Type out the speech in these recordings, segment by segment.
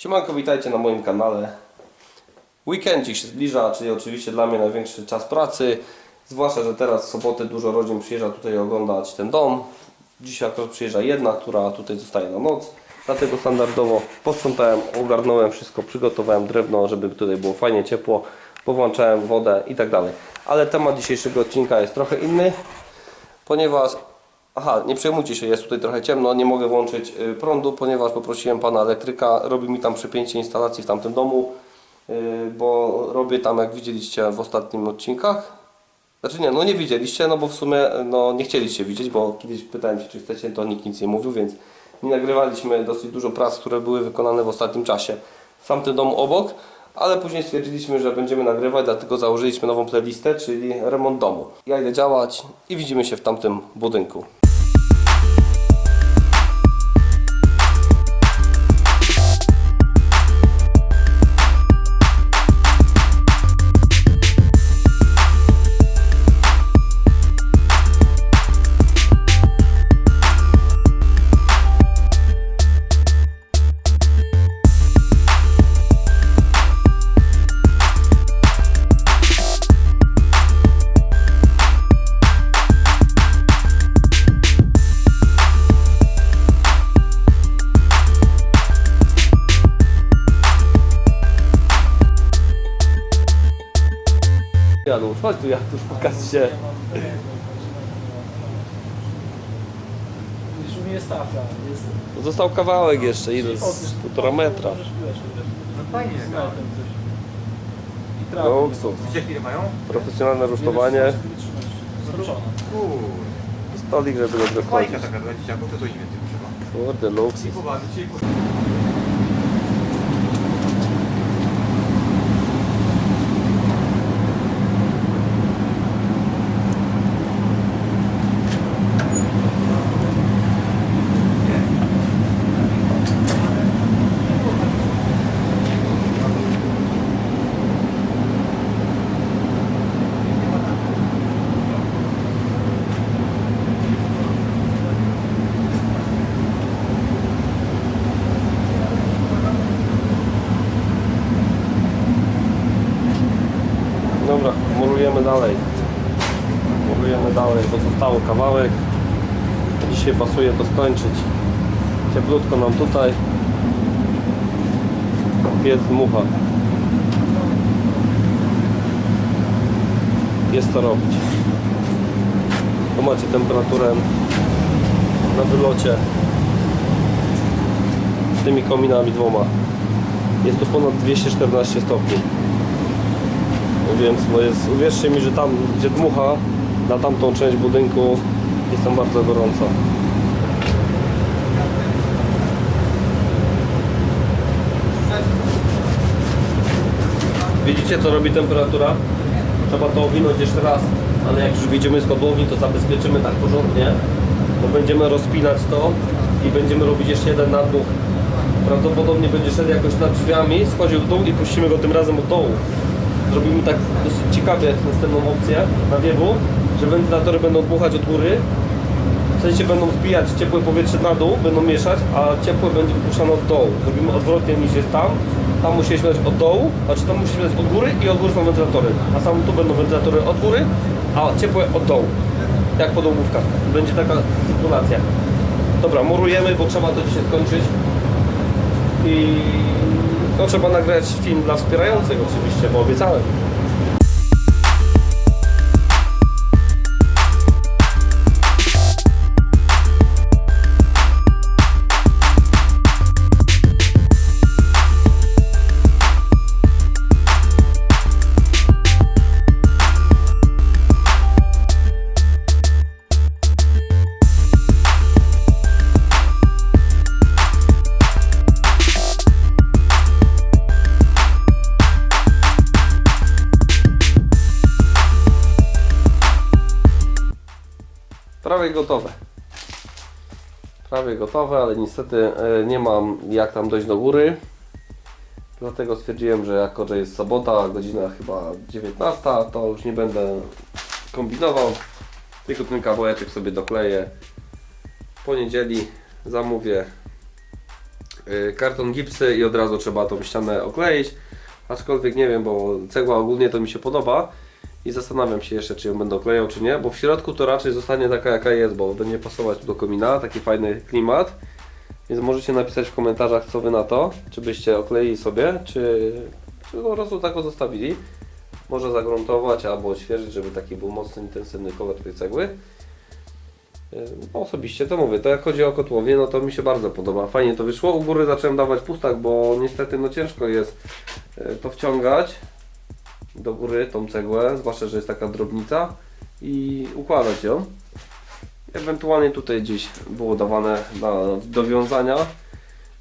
Siemanko, witajcie na moim kanale. Weekendzik się zbliża, czyli oczywiście dla mnie największy czas pracy. Zwłaszcza, że teraz w sobotę dużo rodzin przyjeżdża tutaj oglądać ten dom. Dzisiaj akurat przyjeżdża jedna, która tutaj zostaje na noc. Dlatego standardowo posprzątałem, ogarnąłem wszystko, przygotowałem drewno, żeby tutaj było fajnie ciepło. Powłączałem wodę i tak dalej. Ale temat dzisiejszego odcinka jest trochę inny, ponieważ Aha, nie przejmujcie się, jest tutaj trochę ciemno, nie mogę włączyć y, prądu, ponieważ poprosiłem pana elektryka, robi mi tam przepięcie instalacji w tamtym domu, y, bo robię tam, jak widzieliście w ostatnim odcinkach. Znaczy nie, no nie widzieliście, no bo w sumie no, nie chcieliście widzieć, bo kiedyś pytałem się, czy chcecie, to nikt nic nie mówił, więc nie nagrywaliśmy dosyć dużo prac, które były wykonane w ostatnim czasie w tamtym domu obok, ale później stwierdziliśmy, że będziemy nagrywać, dlatego założyliśmy nową playlistę, czyli remont domu. Ja idę działać i widzimy się w tamtym budynku. Chodź tu Janusz, pokaż się. Już u mnie jest tafla, jest... Został kawałek jeszcze, ile? Z półtora metra. No fajnie, no. metrem coś. I trawę. Luksus. Wiecie ile mają? Profesjonalne rusztowanie. Stolik, żeby dobrze Fajka wchodzić. taka dla dzieciaków, to coś więcej potrzeba. Kurde, luksus. I pobawić się i po... Dobra, murujemy dalej. Murujemy dalej, bo zostało kawałek. Dzisiaj pasuje to skończyć. Cieplutko nam tutaj. Piec dmucha. Jest co robić. Tu macie temperaturę na wylocie z tymi kominami dwoma. Jest tu ponad 214 stopni. Więc bo jest, uwierzcie mi, że tam gdzie dmucha na tamtą część budynku jest tam bardzo gorąco. Widzicie co robi temperatura? Trzeba to owinąć jeszcze raz, ale jak już wyjdziemy z podłogi to zabezpieczymy tak porządnie, bo będziemy rozpinać to i będziemy robić jeszcze jeden nadmuch. Prawdopodobnie będzie szedł jakoś nad drzwiami, schodził w dół i puścimy go tym razem od dołu zrobimy tak dosyć ciekawie następną opcję nawiewu, że wentylatory będą dmuchać od góry, w sensie będą wbijać ciepłe powietrze na dół, będą mieszać, a ciepłe będzie wypuszczane od dołu. Zrobimy odwrotnie niż jest tam, tam musi śmiać od dołu, znaczy tam musi śmiać od góry i od góry są wentylatory, a sam tu będą wentylatory od góry, a ciepłe od dołu, jak po. Będzie taka sytuacja. Dobra, murujemy, bo trzeba to dzisiaj skończyć i no, trzeba nagrać film dla wspierających oczywiście, bo obiecałem. Prawie gotowe. Prawie gotowe, ale niestety e, nie mam jak tam dojść do góry. Dlatego stwierdziłem, że jako, że jest sobota, godzina chyba 19, to już nie będę kombinował. Tylko ten kawałeczek sobie dokleję. W poniedzieli zamówię y, karton gipsy i od razu trzeba tą ścianę okleić. Aczkolwiek nie wiem, bo cegła ogólnie to mi się podoba i zastanawiam się jeszcze, czy ją będę oklejał, czy nie, bo w środku to raczej zostanie taka, jaka jest, bo będzie pasować do komina, taki fajny klimat. Więc możecie napisać w komentarzach, co wy na to, czy byście okleili sobie, czy, czy po prostu tak go zostawili. Może zagruntować albo odświeżyć, żeby taki był mocny, intensywny kolor tej cegły. Osobiście to mówię, to jak chodzi o kotłowie, no to mi się bardzo podoba. Fajnie to wyszło. U góry zacząłem dawać pustak, bo niestety no ciężko jest yy, to wciągać do góry tą cegłę, zwłaszcza, że jest taka drobnica i układać ją. Ewentualnie tutaj gdzieś było dawane na dowiązania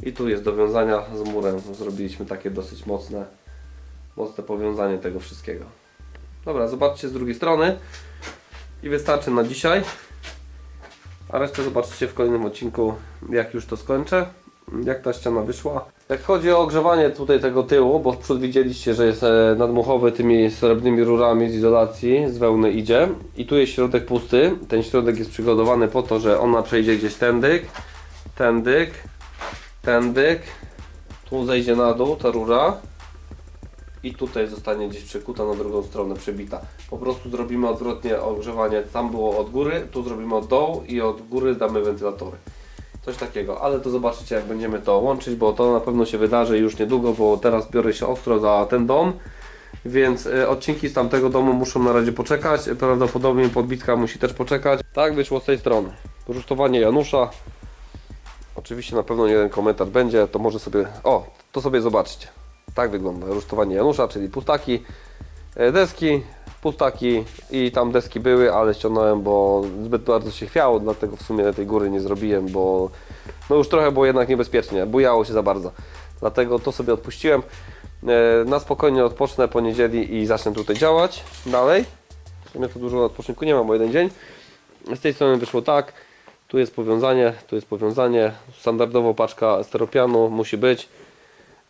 i tu jest dowiązania z murem. Zrobiliśmy takie dosyć mocne, mocne powiązanie tego wszystkiego. Dobra, zobaczcie z drugiej strony i wystarczy na dzisiaj. A resztę zobaczycie w kolejnym odcinku, jak już to skończę, jak ta ściana wyszła. Jak chodzi o ogrzewanie tutaj tego tyłu, bo przód widzieliście, że jest e, nadmuchowy tymi srebrnymi rurami z izolacji, z wełny idzie. I tu jest środek pusty. Ten środek jest przygotowany po to, że ona przejdzie gdzieś tędyk, tędyk, tędyk. Tu zejdzie na dół ta rura i tutaj zostanie gdzieś przekuta na drugą stronę, przebita. Po prostu zrobimy odwrotnie ogrzewanie. Tam było od góry, tu zrobimy od dołu i od góry damy wentylatory. Coś takiego, ale to zobaczycie jak będziemy to łączyć, bo to na pewno się wydarzy już niedługo, bo teraz biorę się ostro za ten dom. Więc e, odcinki z tamtego domu muszą na razie poczekać. Prawdopodobnie podbitka musi też poczekać. Tak wyszło z tej strony. Rusztowanie Janusza. Oczywiście na pewno jeden komentarz będzie, to może sobie. O, to sobie zobaczcie. Tak wygląda rusztowanie Janusza, czyli pustaki, e, deski, pustaki i tam deski były, ale ściągnąłem, bo zbyt bardzo się chwiało, dlatego w sumie tej góry nie zrobiłem, bo no już trochę było jednak niebezpiecznie, bujało się za bardzo. Dlatego to sobie odpuściłem. E, Na spokojnie odpocznę po niedzieli i zacznę tutaj działać dalej. W sumie to dużo odpoczynku nie mam, bo jeden dzień. Z tej strony wyszło tak. Tu jest powiązanie, tu jest powiązanie. Standardowo paczka steropianu musi być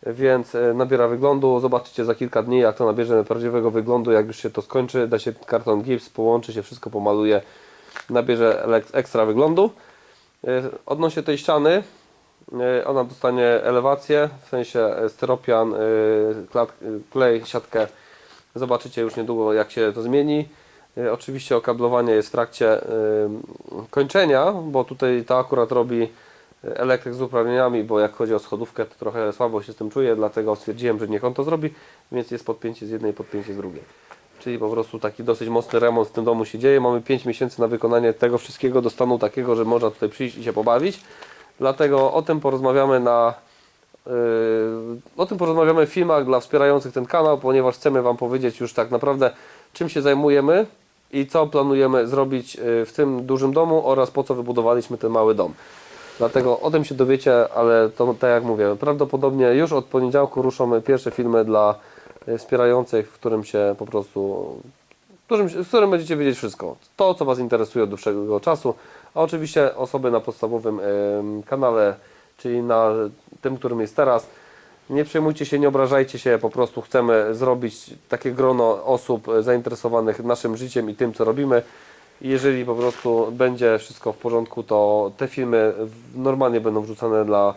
więc e, nabiera wyglądu. Zobaczycie za kilka dni, jak to nabierze prawdziwego wyglądu, jak już się to skończy. Da się karton gips, połączy się, wszystko pomaluje, nabierze ekstra wyglądu. E, Odnośnie tej ściany, e, ona dostanie elewację, w sensie styropian, klej, siatkę. Zobaczycie już niedługo, jak się to zmieni. Oczywiście okablowanie jest w trakcie kończenia, bo tutaj to akurat robi elektryk z uprawnieniami, bo jak chodzi o schodówkę, to trochę słabo się z tym czuję, dlatego stwierdziłem, że niech on to zrobi, więc jest podpięcie z jednej podpięcie z drugiej. Czyli po prostu taki dosyć mocny remont w tym domu się dzieje. Mamy 5 miesięcy na wykonanie tego wszystkiego do stanu takiego, że można tutaj przyjść i się pobawić. Dlatego o tym porozmawiamy na Yy, o tym porozmawiamy w filmach dla wspierających ten kanał, ponieważ chcemy Wam powiedzieć już tak naprawdę czym się zajmujemy i co planujemy zrobić yy, w tym dużym domu oraz po co wybudowaliśmy ten mały dom. Dlatego o tym się dowiecie, ale to tak jak mówię, prawdopodobnie już od poniedziałku ruszą pierwsze filmy dla yy, wspierających, w którym się po prostu w którym, w którym będziecie wiedzieć wszystko. To, co Was interesuje od dłuższego czasu, a oczywiście osoby na podstawowym kanale, czyli na tym, którym jest teraz. Nie przejmujcie się, nie obrażajcie się, po prostu chcemy zrobić takie grono osób zainteresowanych naszym życiem i tym, co robimy. Jeżeli po prostu będzie wszystko w porządku, to te filmy normalnie będą wrzucane dla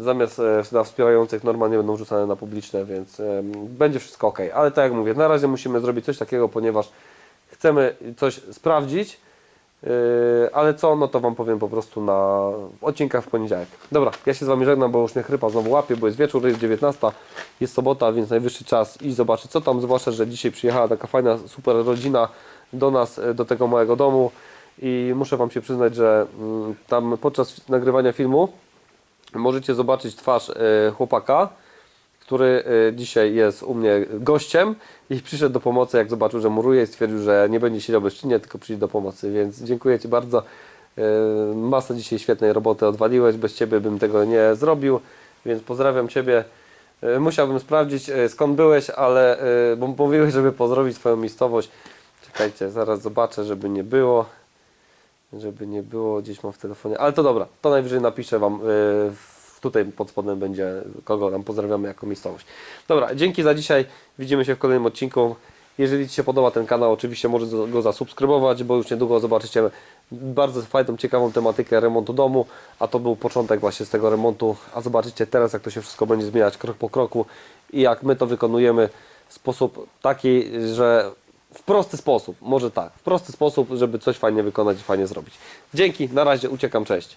zamiast e, dla wspierających normalnie będą wrzucane na publiczne, więc będzie wszystko ok. Ale tak jak mówię, na razie musimy zrobić coś takiego, ponieważ chcemy coś sprawdzić, yy, ale co, no to Wam powiem po prostu na odcinkach w poniedziałek. Dobra, ja się z Wami żegnam, bo już mnie chrypa znowu łapie, bo jest wieczór, jest 19, jest sobota, więc najwyższy czas i zobaczyć co tam, zwłaszcza, że dzisiaj przyjechała taka fajna, super rodzina do nas, e, do tego małego domu i muszę Wam się przyznać, że mm, tam podczas nagrywania filmu możecie zobaczyć twarz e, chłopaka, który e, dzisiaj jest u mnie gościem i przyszedł do pomocy, jak zobaczył, że muruję i stwierdził, że nie będzie siedział bezczynnie, tylko przyjdzie do pomocy, więc dziękuję Ci bardzo. Masę dzisiaj świetnej roboty odwaliłeś, bez Ciebie bym tego nie zrobił, więc pozdrawiam Ciebie. Musiałbym sprawdzić skąd byłeś, ale bo mówiłeś, żeby pozdrowić Twoją miejscowość. Czekajcie, zaraz zobaczę, żeby nie było żeby nie było gdzieś mam w telefonie, ale to dobra, to najwyżej napiszę Wam, yy, tutaj pod spodem będzie, kogo tam pozdrawiamy jako miejscowość. Dobra, dzięki za dzisiaj, widzimy się w kolejnym odcinku Jeżeli Ci się podoba ten kanał, oczywiście możesz go zasubskrybować, bo już niedługo zobaczycie bardzo fajną, ciekawą tematykę remontu domu, a to był początek właśnie z tego remontu, a zobaczycie teraz jak to się wszystko będzie zmieniać krok po kroku i jak my to wykonujemy w sposób taki, że w prosty sposób, może tak, w prosty sposób, żeby coś fajnie wykonać i fajnie zrobić. Dzięki, na razie, uciekam, cześć.